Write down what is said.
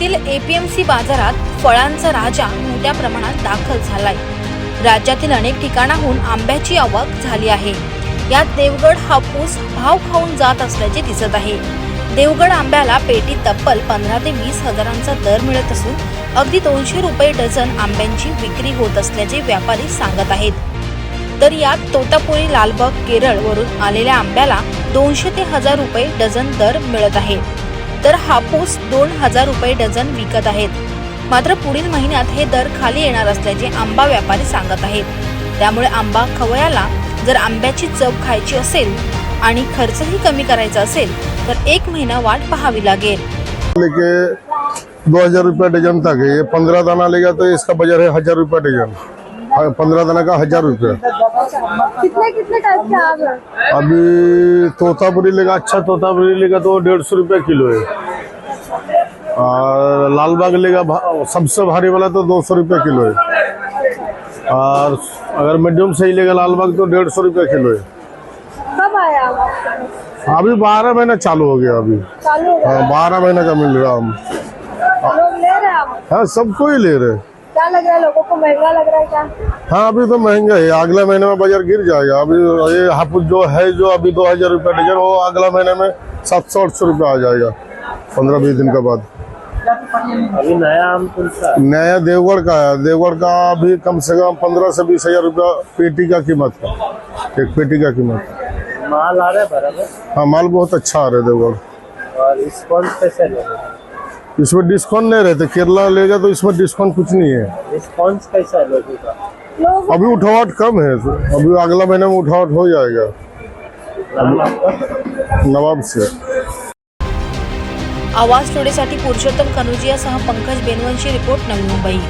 राज्यातील एपीएमसी बाजारात फळांचा राजा मोठ्या प्रमाणात दाखल झालाय. राज्यातील अनेक ठिकाणाहून आंब्याची आवक झाली आहे. यात देवगड हापूस भाव खाऊन जात असल्याचे दिसत आहे. देवगड आंब्याला पेटी तब्बल पंधरा ते वीस हजारांचा दर मिळत असून अगदी दोनशे रुपये डझन आंब्यांची विक्री होत असल्याचे व्यापारी सांगत आहेत. तर यात तोतापुरी लालबाग केरळ वरून आलेल्या आंब्याला दोनशे ते हजार रुपये डझन दर मिळत आहे. तर हापूस दोन हजार रुपये डझन विकत आहेत. मात्र पुढील महिन्यात हे दर खाली येणार असल्याचे आंबा व्यापारी सांगत आहेत. त्यामुळे आंबा खवयाला जर आंब्याची चव खायची असेल आणि खर्चही कमी करायचा असेल तर एक महिना वाट पाहावी लागेल. दो हजार रुपये डजन तक पंधरा ये पंद्रह दाना लेगा तो इसका बाजार है हजार रुपये डजन पंद्रह दाना का हज़ार रुपया। कितने कितने टाइप के हैं अभी तोतापुरी लेगा अच्छा तोतापुरी लेगा तो डेढ़ सौ रुपया किलो है। और लाल बाग लेगा भा- सबसे भारी वाला तो दो सौ रुपया किलो है। और अगर मीडियम सही लेगा लाल बाग तो डेढ़ सौ रुपया किलो है। कब आया अभी बारह महीना चालू हो गया अभी। चालू हो बारह महीने का मिल रहा हम। लोग ले रहे हैं हाँ सबको ही ले रहे हैं। क्या लग रहा है? लोगों को महँगा लग रहा है क्या? हाँ अभी तो महँगा है। अगले महीने में बाज़ार गिर जाएगा। अभी ये हापुस जो है जो अभी दो हज़ार रुपया डजन वो अगला महीने में सात सौ आठ सौ रुपया आ जाएगा। पंद्रह बीस दिन के बाद। अभी नया आम कौन सा नया देवगढ़ का है। देवगढ़ का अभी कम से कम पंद्रह से बीस हज़ार रूपया पेटी का कीमत है एक पेटी का कीमत। माल आ रहा है बराबर? हाँ माल बहुत अच्छा आ रहा है देवगढ़। और कैसे लगेगा इसमें डिस्काउंट नहीं रहते केरला लेगा तो इसमें डिस्काउंट कुछ नहीं है। डिस्काउंट कैसा है लोगों का? अभी उठावट कम है तो अभी अगला महीने में उठावट हो जाएगा। नवाब से। आवाज़ टोडेसाठी पुरुषोत्तम कनुजियासह पंकज बेनवंशी रिपोर्ट नवी मुंबई।